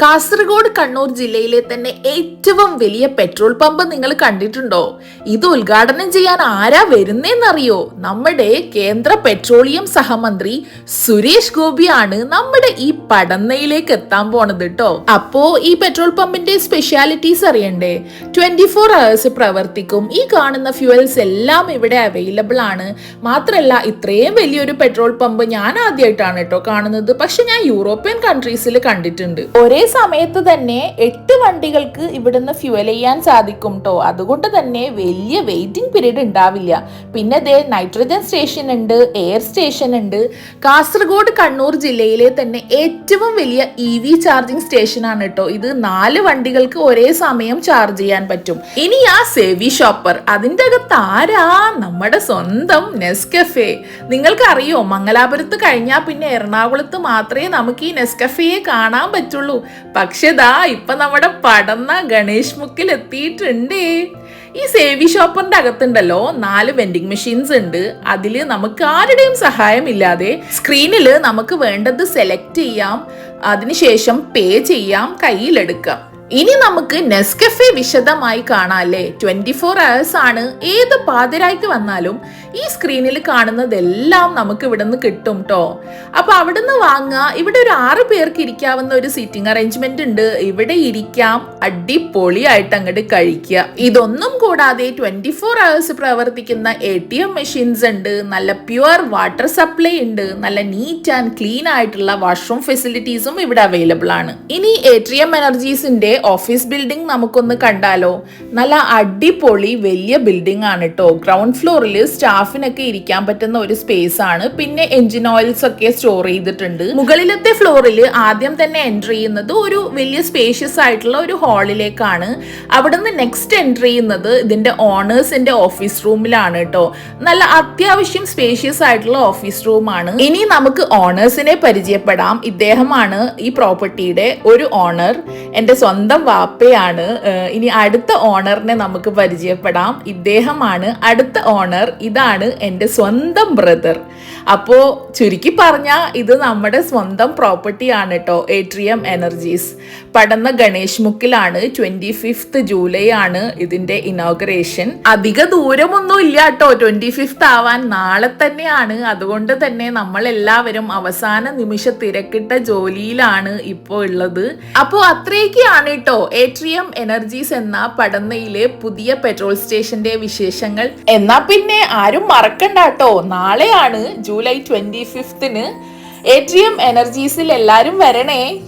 കാസർഗോഡ് കണ്ണൂർ ജില്ലയിലെ തന്നെ ഏറ്റവും വലിയ പെട്രോൾ പമ്പ് നിങ്ങൾ കണ്ടിട്ടുണ്ടോ? ഇത് ഉദ്ഘാടനം ചെയ്യാൻ ആരാ വരുന്നേന്നറിയോ? നമ്മുടെ കേന്ദ്ര പെട്രോളിയം സഹമന്ത്രി സുരേഷ് ഗോപിയാണ് നമ്മുടെ ഈ പടന്നയിലേക്ക് എത്താൻ പോണത് കേട്ടോ അപ്പോ ഈ പെട്രോൾ പമ്പിന്റെ സ്പെഷ്യാലിറ്റീസ് അറിയണ്ടേ? ട്വന്റി ഫോർ അവേഴ്സ് പ്രവർത്തിക്കും. ഈ കാണുന്ന ഫ്യൂവൽസ് എല്ലാം ഇവിടെ അവൈലബിൾ ആണ്. മാത്രല്ല ഇത്രയും വലിയൊരു പെട്രോൾ പമ്പ് ഞാൻ ആദ്യമായിട്ടാണ് കേട്ടോ കാണുന്നത്. പക്ഷെ ഞാൻ യൂറോപ്യൻ കൺട്രീസിൽ കണ്ടിട്ടുണ്ട്. ഒരേ സമയത്ത് തന്നെ എട്ട് വണ്ടികൾക്ക് ഇവിടുന്ന് ഫ്യുവൽ ചെയ്യാൻ സാധിക്കും കേട്ടോ അതുകൊണ്ട് തന്നെ വലിയ വെയിറ്റിംഗ് പീരീഡ് ഉണ്ടാവില്ല. പിന്നെ ദേ നൈട്രജൻ സ്റ്റേഷൻ ഉണ്ട് എയർ സ്റ്റേഷൻ ഉണ്ട്. കാസർഗോഡ് കണ്ണൂർ ജില്ലയിലെ തന്നെ ഏറ്റവും വലിയ ഇ വി ചാർജിംഗ് സ്റ്റേഷൻ ആണ് കേട്ടോ ഇത് നാല് വണ്ടികൾക്ക് ഒരേ സമയം ചാർജ് ചെയ്യാൻ പറ്റും. ഇനി ആ സേവി ഷോപ്പർ അതിന്റെ അകത്ത് ആരാ? നമ്മുടെ സ്വന്തം നെസ്കഫെ നിങ്ങൾക്കറിയോ മംഗലാപുരത്ത് കഴിഞ്ഞാൽ പിന്നെ എറണാകുളത്ത് മാത്രമേ നമുക്ക് ഈ നെസ്കഫയെ കാണാൻ പറ്റുള്ളൂ. പക്ഷെ ദാ ഇപ്പൊ നമ്മുടെ പടന്ന ഗണേഷ് മുക്കിൽ എത്തിയിട്ടുണ്ട്. ഈ സേവി ഷോപ്പറിന്റെ അകത്തുണ്ടല്ലോ നാല് വെൻഡിങ് മെഷീൻസ് ഉണ്ട്. അതിൽ നമുക്ക് ആരുടെയും സഹായം ഇല്ലാതെ സ്ക്രീനിൽ നമുക്ക് വേണ്ടത് സെലക്ട് ചെയ്യാം. അതിനുശേഷം പേ ചെയ്യാം കയ്യിലെടുക്കാം. ഇനി നമുക്ക് നെസ്കഫെ വിശദമായി കാണാം അല്ലേ? ട്വന്റി ഫോർ അവേഴ്സ് ആണ്. ഏത് പാതിരായ്ക്ക് വന്നാലും ഈ സ്ക്രീനിൽ കാണുന്നതെല്ലാം നമുക്ക് ഇവിടെ നിന്ന് കിട്ടും കേട്ടോ അപ്പൊ അവിടെ നിന്ന് വാങ്ങുക. ഇവിടെ ഒരു ആറ് പേർക്ക് ഇരിക്കാവുന്ന ഒരു സീറ്റിംഗ് അറേഞ്ച്മെന്റ് ഉണ്ട്. ഇവിടെ ഇരിക്കാം. അടിപൊളിയായിട്ട് അങ്ങോട്ട് കഴിക്കുക. ഇതൊന്നും കൂടാതെ ട്വന്റി ഫോർ അവേഴ്സ് പ്രവർത്തിക്കുന്ന എ ടി എം മെഷീൻസ് ഉണ്ട്. നല്ല പ്യുവർ വാട്ടർ സപ്ലൈ ഉണ്ട്. നല്ല നീറ്റ് ആൻഡ് ക്ലീൻ ആയിട്ടുള്ള വാഷ്റൂം ഫെസിലിറ്റീസും ഇവിടെ അവൈലബിൾ ആണ്. ഇനി എ ടി എം എനർജീസിന്റെ ഓഫീസ് ബിൽഡിംഗ് നമുക്കൊന്ന് കണ്ടാലോ. നല്ല അടിപൊളി വലിയ ബിൽഡിംഗ് ആണ് കേട്ടോ ഗ്രൗണ്ട് ഫ്ലോറിൽ സ്റ്റാഫിനൊക്കെ ഇരിക്കാൻ പറ്റുന്ന ഒരു സ്പേസ് ആണ്. പിന്നെ എഞ്ചിൻ ഓയിൽസ് ഒക്കെ സ്റ്റോർ ചെയ്തിട്ടുണ്ട്. മുകളിലത്തെ ഫ്ലോറിൽ ആദ്യം തന്നെ എൻട്രി ചെയ്യുന്നത് ഒരു വലിയ സ്പേഷ്യസ് ആയിട്ടുള്ള ഒരു ഹാളിലേക്കാണ് അവിടുന്ന് നെക്സ്റ്റ് എൻട്രി ചെയ്യുന്നത് ഇതിന്റെ ഓണേഴ്സിന്റെ ഓഫീസ് റൂമിലാണ് കേട്ടോ നല്ല അത്യാവശ്യം സ്പേഷ്യസ് ആയിട്ടുള്ള ഓഫീസ് റൂമാണ് ഇനി നമുക്ക് ഓണേഴ്സിനെ പരിചയപ്പെടാം. ഇദ്ദേഹമാണ് ഈ പ്രോപ്പർട്ടിയുടെ ഒരു ഓണർ എന്റെ സ്വന്തം വാപ്പയാണ്. ഇനി അടുത്ത ഓണറിനെ നമുക്ക് പരിചയപ്പെടാം. ഇദ്ദേഹമാണ് അടുത്ത ഓണർ ഇതാണ് എന്റെ സ്വന്തം ബ്രദർ അപ്പോൾ ചുരുക്കി പറഞ്ഞാൽ ഇത് നമ്മുടെ സ്വന്തം പ്രോപ്പർട്ടിയാണ് കേട്ടോ ഏട്രിയം എനർജീസ് പടന്ന ഗണേഷ് മുക്കിലാണ് ട്വന്റി ഫിഫ്ത്ത് ജൂലൈ ആണ് ഇതിന്റെ ഇനോഗ്രേഷൻ അധിക ദൂരമൊന്നും ഇല്ല കേട്ടോ ട്വന്റി ഫിഫ്ത്ത് ആവാൻ. നാളെ തന്നെയാണ്. അതുകൊണ്ട് തന്നെ നമ്മൾ എല്ലാവരും അവസാന നിമിഷ തിരക്കിട്ട ജോലിയിലാണ് ഇപ്പോൾ ഉള്ളത്. അപ്പോൾ അത്രയൊക്കെയാണ് കേട്ടോ ഏട്രിയം എനർജീസ് എന്ന പടന്നയിലെ പുതിയ പെട്രോൾ സ്റ്റേഷന്റെ വിശേഷങ്ങൾ. എന്നാ പിന്നെ ആരും മറക്കണ്ട കേട്ടോ. നാളെയാണ് ജൂലൈ ട്വന്റി ഫിഫ്ത്തിന് എം എനർജീസിൽ എല്ലാവരും വരണേ.